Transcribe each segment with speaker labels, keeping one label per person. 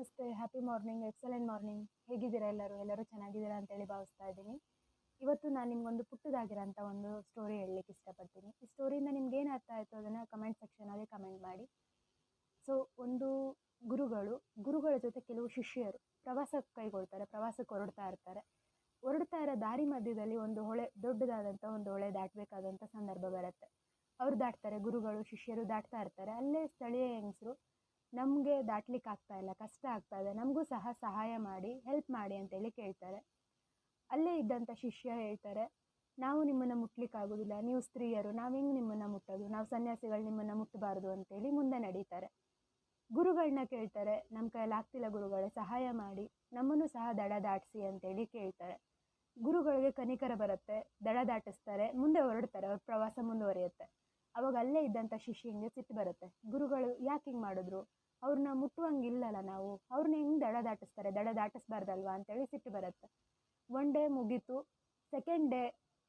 Speaker 1: ನಮಸ್ತೆ happy morning excellent morning ಹೇಗಿದ್ದೀರಾ ಎಲ್ಲರೂ? ಎಲ್ಲರೂ ಚೆನ್ನಾಗಿದ್ದೀರಾ ಅಂತೇಳಿ ಭಾವಿಸ್ತಾ ಇದ್ದೀನಿ. ಇವತ್ತು ನಾನು ನಿಮಗೊಂದು ಪುಟ್ಟದಾಗಿರೋಂಥ ಒಂದು ಸ್ಟೋರಿ ಹೇಳಲಿಕ್ಕೆ ಇಷ್ಟಪಡ್ತೀನಿ. ಈ ಸ್ಟೋರಿಯಿಂದ ನಿಮ್ಗೆ ಏನು ಅರ್ಥ ಆಯಿತು ಅದನ್ನು ಕಮೆಂಟ್ ಸೆಕ್ಷನಲ್ಲಿ ಕಮೆಂಟ್ ಮಾಡಿ. ಸೊ ಒಂದು ಗುರುಗಳು, ಗುರುಗಳ ಜೊತೆ ಕೆಲವು ಶಿಷ್ಯರು ಪ್ರವಾಸಕ್ಕೆ ಕೈಗೊಳ್ತಾರೆ, ಪ್ರವಾಸಕ್ಕೆ ಹೊರಡ್ತಾ ಇರ್ತಾರೆ. ಹೊರಡ್ತಾ ಇರೋ ದಾರಿ ಮಧ್ಯದಲ್ಲಿ ಒಂದು ಹೊಳೆ, ದೊಡ್ಡದಾದಂಥ ಒಂದು ಹೊಳೆ ದಾಟಬೇಕಾದಂಥ ಸಂದರ್ಭ ಬರುತ್ತೆ. ಅವರು ದಾಟ್ತಾರೆ, ಗುರುಗಳು, ಶಿಷ್ಯರು ದಾಟ್ತಾ ಇರ್ತಾರೆ. ಅಲ್ಲೇ ಸ್ಥಳೀಯ ಹೆಂಗಸರು ನಮಗೆ ದಾಟ್ಲಿಕ್ಕೆ ಆಗ್ತಾ ಇಲ್ಲ, ಕಷ್ಟ ಆಗ್ತಾ ಇದೆ, ನಮಗೂ ಸಹ ಸಹಾಯ ಮಾಡಿ ಹೆಲ್ಪ್ ಮಾಡಿ ಅಂತೇಳಿ ಕೇಳ್ತಾರೆ. ಅಲ್ಲೇ ಇದ್ದಂಥ ಶಿಷ್ಯ ಹೇಳ್ತಾರೆ, ನಾವು ನಿಮ್ಮನ್ನು ಮುಟ್ಲಿಕ್ಕಾಗೋದಿಲ್ಲ ನೀವು ಸ್ತ್ರೀಯರು, ನಾವು ಹೆಂಗೆ ನಿಮ್ಮನ್ನು ಮುಟ್ಟೋದು, ನಾವು ಸನ್ಯಾಸಿಗಳು ನಿಮ್ಮನ್ನು ಮುಟ್ಟಬಾರ್ದು ಅಂತೇಳಿ ಮುಂದೆ ನಡೀತಾರೆ. ಗುರುಗಳನ್ನ ಕೇಳ್ತಾರೆ ನಮ್ಮ ಕೈಯಲ್ಲಿ ಆಗ್ತಿಲ್ಲ ಗುರುಗಳೇ, ಸಹಾಯ ಮಾಡಿ, ನಮ್ಮನ್ನು ಸಹ ದಡ ದಾಟಿಸಿ ಅಂತೇಳಿ ಕೇಳ್ತಾರೆ. ಗುರುಗಳಿಗೆ ಕನಿಕರ ಬರುತ್ತೆ, ದಡ ದಾಟಿಸ್ತಾರೆ, ಮುಂದೆ ಹೊರಡ್ತಾರೆ, ಅವ್ರ ಪ್ರವಾಸ ಮುಂದುವರಿಯುತ್ತೆ. ಅವಾಗ ಅಲ್ಲೇ ಇದ್ದಂಥ ಶಿಷ್ಯಂಗೆ ಸಿಟ್ಟು ಬರುತ್ತೆ. ಗುರುಗಳು ಯಾಕೆ ಹಿಂಗೆ ಮಾಡಿದ್ರು? ಅವ್ರನ್ನ ಮುಟ್ಟುವಂಗಿಲ್ಲಲ್ಲ ನಾವು. ಅವ್ರನ್ನ ಹೆಂಗೆ ದಡ ದಾಟಿಸ್ತಾರೆ ದಡ ದಾಟಿಸ್ಬಾರ್ದಲ್ವಾ ಅಂತೇಳಿ ಸಿಟ್ಟು ಬರುತ್ತೆ. ಒನ್ ಡೇ ಮುಗೀತು. ಸೆಕೆಂಡ್ ಡೇ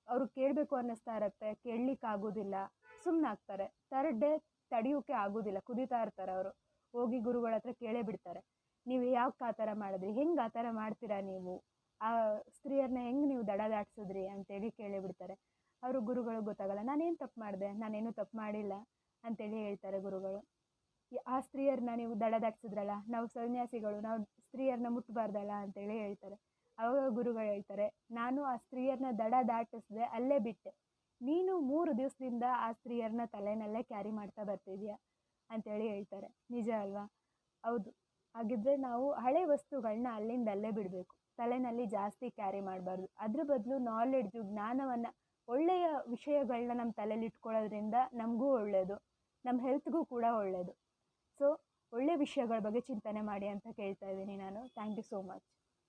Speaker 1: ಅವ್ರು ಕೇಳಬೇಕು ಅನ್ನಿಸ್ತಾ ಇರತ್ತೆ. ಕೇಳಲಿಕ್ಕೆ ಆಗೋದಿಲ್ಲ. ಸುಮ್ಮನೆ ಆಗ್ತಾರೆ. ಥರ್ಡ್ ಡೇ ತಡೆಯೋಕೆ ಆಗೋದಿಲ್ಲ. ಕುದೀತಾ ಇರ್ತಾರೆ ಅವರು. ಹೋಗಿ ಗುರುಗಳ ಹತ್ರ ಕೇಳೇ ಬಿಡ್ತಾರೆ. ನೀವು ಯಾಕೆ ಆ ಥರ ಮಾಡಿದ್ರಿ? ಹೆಂಗೆ ಆ ಥರ ಮಾಡ್ತೀರಾ ನೀವು? ಆ ಸ್ತ್ರೀಯರನ್ನ ಹೆಂಗೆ ನೀವು ದಡ ದಾಟಿಸಿದ್ರಿ ಅಂತೇಳಿ ಕೇಳೇ ಬಿಡ್ತಾರೆ. ಅವರು ಗುರುಗಳು ಗೊತ್ತಾಗಲ್ಲ, ನಾನೇನು ತಪ್ಪು ಮಾಡಿದೆ? ನಾನೇನು ತಪ್ಪು ಮಾಡಿಲ್ಲ ಅಂತೇಳಿ ಹೇಳ್ತಾರೆ ಗುರುಗಳು. ಆ ಸ್ತ್ರೀಯರನ್ನ ನೀವು ದಡ ದಾಟಿಸಿದ್ರಲ್ಲ ನಾವು ಸನ್ಯಾಸಿಗಳು, ನಾವು ಸ್ತ್ರೀಯರನ್ನ ಮುಟ್ಟಬಾರ್ದಲ್ಲ ಅಂತೇಳಿ ಹೇಳ್ತಾರೆ. ಅವಾಗ ಗುರುಗಳು ಹೇಳ್ತಾರೆ, ನಾನು ಆ ಸ್ತ್ರೀಯರನ್ನ ದಡ ದಾಟಿಸಿದೆ, ಅಲ್ಲೇ ಬಿಟ್ಟೆ. ನೀನು ಮೂರು ದಿವಸದಿಂದ ಆ ಸ್ತ್ರೀಯರನ್ನ ತಲೆನಲ್ಲೇ ಕ್ಯಾರಿ ಮಾಡ್ತಾ ಬರ್ತಿದ್ಯಾ? ಅಂತೇಳಿ ಹೇಳ್ತಾರೆ. ನಿಜ ಅಲ್ವಾ? ಹೌದು. ಹಾಗಿದ್ರೆ ನಾವು ಹಳೆ ವಸ್ತುಗಳನ್ನ ಅಲ್ಲಿಂದ ಅಲ್ಲೇ ಬಿಡಬೇಕು. ತಲೆನಲ್ಲಿ ಜಾಸ್ತಿ ಕ್ಯಾರಿ ಮಾಡಬಾರ್ದು. ಅದ್ರ ಬದಲು ನಾಲೆಡ್ಜು ಜ್ಞಾನವನ್ನು, ಒಳ್ಳೆಯ ವಿಷಯಗಳನ್ನ ನಮ್ಮ ತಲೆಯಲ್ಲಿ ಇಟ್ಕೊಳ್ಳೋದ್ರಿಂದ ನಮಗೂ ಒಳ್ಳೆಯದು ನಮ್ಮ ಹೆಲ್ತ್ಗೂ ಕೂಡ ಒಳ್ಳೆಯದು ಒಳ್ಳೆಯ ವಿಷಯಗಳ ಬಗ್ಗೆ ಚಿಂತನೆ ಮಾಡಿ ಅಂತ ಕೇಳ್ತಾ ಇದ್ದೀನಿ ನಾನು. Thank you so much